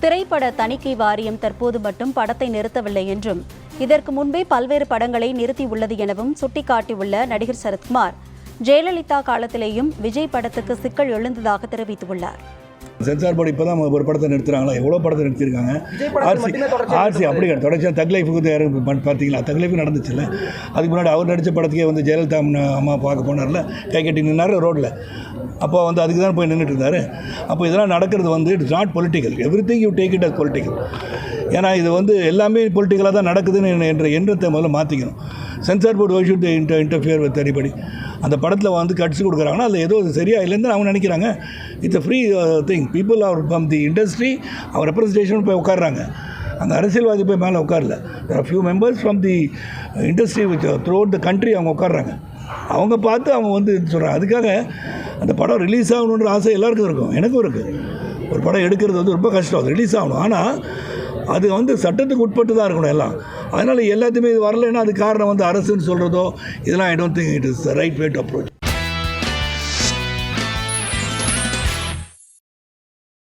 திரைப்பட தணிக்கை வாரியம் தற்போது மட்டும் படத்தை நிறுத்தவில்லை என்றும் இதற்கு முன்பே பல்வேறு படங்களை நிறுத்தியுள்ளது எனவும் சுட்டிக்காட்டியுள்ள நடிகர் சரத்குமார். ஜெயலலிதா காலத்திலேயும் விஜய் படத்துக்கு சிக்கல் எழுந்ததாக தெரிவித்துள்ளார். சென்சார் போர்டு இப்போ தான் ஒரு படத்தை நிறுத்துறாங்களா? எவ்வளோ படத்தை நிறுத்திருக்காங்க ஆர்சி ஆர்சி அப்படி கிடையாது தொடர்ச்சியாக தக் லைஃபுக்கு பார்த்தீங்களா? தக் லைஃப் நடந்துச்சுல்ல அதுக்கு முன்னாடி அவர் நடித்த படத்துக்கே வந்து ஜெயலலிதா அம்மா அம்மா பார்க்க போனார்ல. கை கட்டி நின்னார் ரோட்டில் அப்போ வந்து அதுக்கு தான் போய் நின்றுட்டு இருந்தார். அப்போ இதெல்லாம் நடக்கிறது வந்து it's not political everything you take it as political ஏன்னா இது வந்து எல்லாமே பொலிட்டிக்கலாக தான் நடக்குதுன்னு என்ற எண்ணத்தை முதல்ல மாற்றிக்கணும் censor board why should inter interfere with anybody அந்த படத்தில் வந்து கட்சி கொடுக்குறாங்கன்னா அதில் ஏதோ சரியாக இல்லைன்னு அவங்க நினைக்கிறாங்க. It's free thing people our from the industry our representation போய் உட்காடுறாங்க அங்கே அரசியல்வாதி போய் மேலே உட்காரல. Are few members from the industry which throughout the country அவங்க உட்காடுறாங்க அவங்க பார்த்து அவங்க வந்து சொல்கிறாங்க அதுக்காக அந்த படம் ரிலீஸ் ஆகணுன்ற ஆசை எல்லாருக்கும் இருக்கும். எனக்கும் இருக்குது ஒரு படம் எடுக்கிறது வந்து ரொம்ப கஷ்டம். அது ரிலீஸ் ஆகணும். ஆனால் அது வந்து சட்டத்துக்கு உட்பட்டு தான் இருக்கணும் எல்லாம். அதனால் எல்லாத்தையுமே இது வரலைன்னா அது காரணம் வந்து அரசுன்னு சொல்கிறதோ இதெல்லாம் I don't think it is right way to approach